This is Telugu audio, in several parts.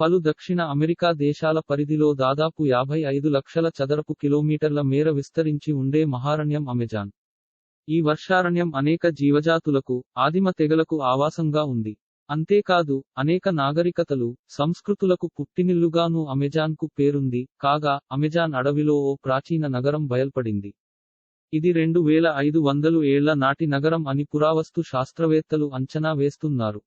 పలు దక్షిణ అమెరికా దేశాల పరిధిలో దాదాపు యాభై ఐదు లక్షల చదరపు కిలోమీటర్ల మేర విస్తరించి ఉండే మహారణ్యం అమెజాన్. ఈ వర్షారణ్యం అనేక జీవజాతులకు ఆదిమ తెగలకు ఆవాసంగా ఉంది. అంతేకాదు అనేక నాగరికతలు సంస్కృతులకు పుట్టినిల్లుగాను అమెజాన్కు పేరుంది. కాగా అమెజాన్ అడవిలో ఓ ప్రాచీన నగరం బయల్పడింది. ఇది రెండు వేల ఐదు వందలు ఏళ్ళ నాటి నగరం అని పురావస్తు శాస్త్రవేత్తలు అంచనా వేస్తున్నారు.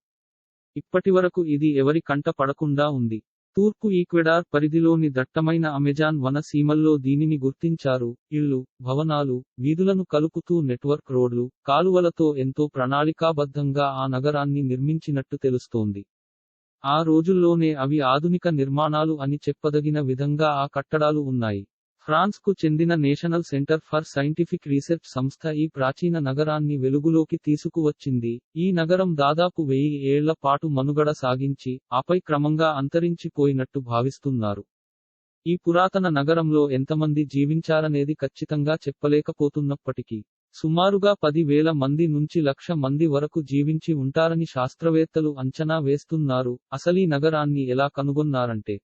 ఇప్పటివరకు ఇది ఎవరి కంట పడకుండా ఉంది. తూర్పు ఈక్వెడార్ పరిధిలోని దట్టమైన అమెజాన్ వన సీమల్లో దీనిని గుర్తించారు. ఇళ్ళు భవనాలు వీధులను కలుపుతూ నెట్వర్క్ రోడ్లు కాలువలతో ఎంతో ప్రణాళికాబద్ధంగా ఆ నగరాన్ని నిర్మించినట్టు తెలుస్తోంది. ఆ రోజుల్లోనే అవి ఆధునిక నిర్మాణాలు అని చెప్పదగిన విధంగా ఆ కట్టడాలు ఉన్నాయి. ఫ్రాన్స్కు చెందిన national centre for scientific research సంస్థ ఈ ప్రాచీన నగరాన్ని వెలుగులోకి తీసుకువచ్చింది. ఈ నగరం దాదాపు వెయ్యి ఏళ్ళ పాటు మనుగడ సాగించి ఆపై క్రమంగా అంతరించిపోయినట్టు భావిస్తున్నారు. ఈ పురాతన నగరంలో ఎంతమంది జీవించారనేది ఖచ్చితంగా చెప్పలేకపోతున్నప్పటికీ సుమారుగా పది వేల మంది నుంచి లక్ష మంది వరకు జీవించి ఉంటారని శాస్త్రవేత్తలు అంచనా వేస్తున్నారు. అసలీ నగరాన్ని ఎలా కనుగొన్నారంటే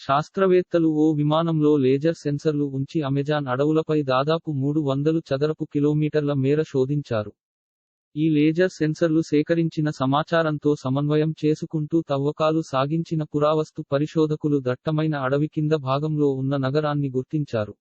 శాస్త్రవేత్తలు ఓ విమానంలో లేజర్ సెన్సర్లు ఉంచి అమెజాన్ అడవులపై దాదాపు మూడు వందలు చదరపు కిలోమీటర్ల మేర శోధించారు. ఈ లేజర్ సెన్సర్లు సేకరించిన సమాచారంతో సమన్వయం చేసుకుంటూ తవ్వకాలు సాగించిన పురావస్తు పరిశోధకులు దట్టమైన అడవి కింద భాగంలో ఉన్న నగరాన్ని గుర్తించారు.